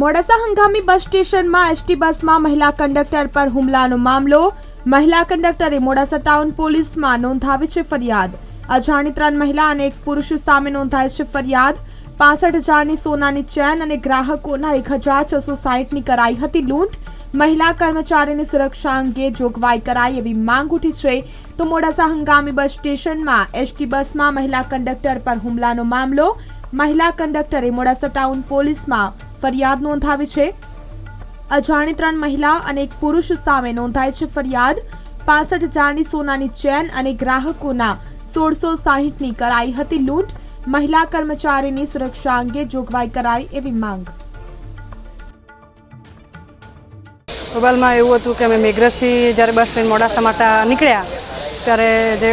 મોડાસા હંગામી બસ સ્ટેશનમાં એસટી બસમાં મહિલા કંડક્ટર પર હુમલાનો મામલો. મહિલા કંડક્ટરે મોડાસા ટાઉન પોલીસમાં નોંધાવી છે ફરિયાદ. અજાણી ત્રણ મહિલા અને એક પુરુષ સામે નોંધાય છે ફરિયાદ. પાસઠ હજારની સોનાની ચેન અને ગ્રાહકોના એક હજાર છસો સાહીઠની કરાઈ હતી લૂંટ. મહિલા કર્મચારીની સુરક્ષા અંગે જોગવાઈ કરાય એવી માંગ ઉઠી છે. તો મોડાસા હંગામી બસ સ્ટેશનમાં એસટી બસમાં મહિલા કંડક્ટર પર હુમલાનો મામલો. મહિલા કંડક્ટરે મોડાસા ટાઉન પોલીસમાં ફરિયાદ નોંધાવી છે. અજાણી ત્રણ મહિલા અને એક પુરુષ સામે નોંધાઈ છે ફરિયાદ. પાસઠ હજારની સોનાની ચેન અને ગ્રાહકોના સોળસો સાહીઠની કરાઈ હતી લૂંટ. મહિલા કર્મચારીની સુરક્ષા અંગે જોગવાઈ કરાઈ એવી માંગ. મોબાઈલમાં એવું હતું કે અમે મેઘરજથી જ્યારે બસ ટ્રેન મોડાસા માટે નીકળ્યા ત્યારે જે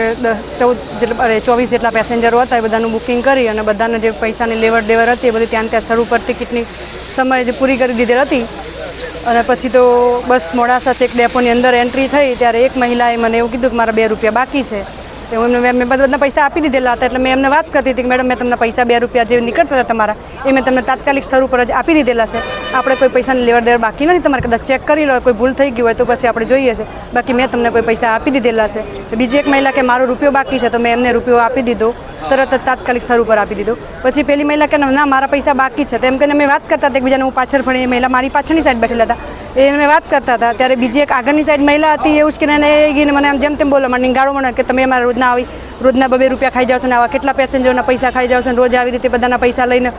ચૌદ જેટલા ચોવીસ જેટલા પેસેન્જરો હતા એ બધાનું બુકિંગ કરી અને બધાને જે પૈસાની લેવડ દેવડ હતી એ બધી ત્યાં ત્યાં સ્થળ ઉપર ટિકિટની સમય જે પૂરી કરી દીધેલ હતી. અને પછી તો બસ મોડાસા ચેક ડેપોની અંદર એન્ટ્રી થઈ, ત્યારે એક મહિલાએ મને એવું કીધું કે મારા બે રૂપિયા બાકી છે. તો એમને મેં બધા પૈસા આપી દીધેલા હતા, એટલે મેં એમને વાત કરતી હતી કે મેડમ, મેં તમને પૈસા બે રૂપિયા જે નીકળતા હતા તમારા, એ મેં તમને તાત્કાલિક સ્થળ ઉપર જ આપી દીધેલા છે. આપણે કોઈ પૈસાની લેવડ દેવડ બાકી નથી, તમારે કદાચ ચેક કરી લો, કોઈ ભૂલ થઈ ગઈ હોય તો પછી આપણે જોઈએ છે. બાકી મેં તમને કોઈ પૈસા આપી દીધેલા છે. બીજી એક મહિલા કે મારો રૂપિયો બાકી છે, તો મેં એમને રૂપિયો આપી દીધો. તરત તાત્કાલિક સ્થળ ઉપર આપી દીધો. પછી પેલી મહિલા કે, ના, મારા પૈસા બાકી છે. તેમ કરીને મેં વાત કરતા હતા એકબીજાને. હું પાછળ ફરી મહિલા મારી પાછળની સાઈડ બેઠેલા હતા. એ અમે વાત કરતા હતા. ત્યારે બીજી એક આગળની સાઈડ મહિલા હતી, એવું જ કે એને એ ગઈને મને આમ જેમ તેમ બોલો. મને ગાળો મને કે, તમે અમારા રોજના આવી, રોજના બબે રૂપિયા ખાઈ જાઓ છો ને આવા કેટલા પેસેન્જરના પૈસા ખાઈ જાઓ છો ને રોજ આવી રીતે બધાના પૈસા લઈને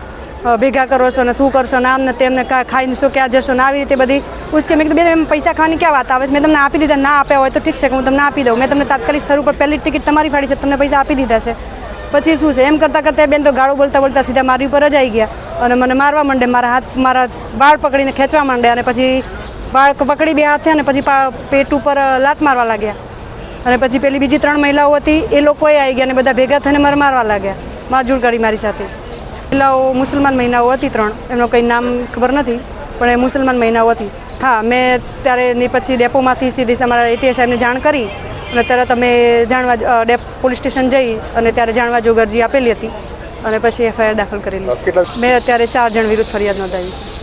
ભેગા કરો છો ને શું કરશો ને આમ ને તેમને ખાઈને શું, ક્યાં જશો ને આવી રીતે બધી. ઉસકે મેં કીધું, બેન પૈસા ખાવાની ક્યાં વાત આવે છે? મેં તમને આપી દીધા ના આપ્યા હોય તો ઠીક છે કે હું તમને આપી દઉં. મેં તમને તાત્કાલિક સ્થળ ઉપર પહેલી ટિકિટ તમારી ફાડી છે, તમને પૈસા આપી દીધા છે. પછી શું છે? એમ કરતાં કરતાં બેન તો ગાળો બોલતા બોલતા સીધા મારી ઉપર જ આવી ગયા. અને મને મારવા માંડે, મારા હાથ, મારા વાળ પકડીને ખેંચવા માંડે અને પછી વાળ પકડી બે હાથે અને પછી પેટ ઉપર લાત મારવા લાગ્યા. અને પછી પેલી બીજી ત્રણ મહિલાઓ હતી, એ લોકોએ આવી ગયા અને બધા ભેગા થઈને મારે મારવા લાગ્યા. મારઝૂડ કરી મારી સાથે. મહિલાઓ, મુસલમાન મહિનાઓ હતી ત્રણ. એમનું કંઈ નામ ખબર નથી, પણ એ મુસલમાન મહિનાઓ હતી. હા, મેં ત્યારે ની પછી ડેપોમાંથી સીધી અમારા એટીએસ સાહેબને જાણ કરી. અને તરત અમે જાણવા ડેપ પોલીસ સ્ટેશન જઈ અને ત્યારે જાણવા જોગ અરજી આપેલી હતી. અને પછી એફઆઈઆર દાખલ કરેલી મેં અત્યારે ચાર જણ વિરુદ્ધ ફરિયાદ નોંધાવી છે.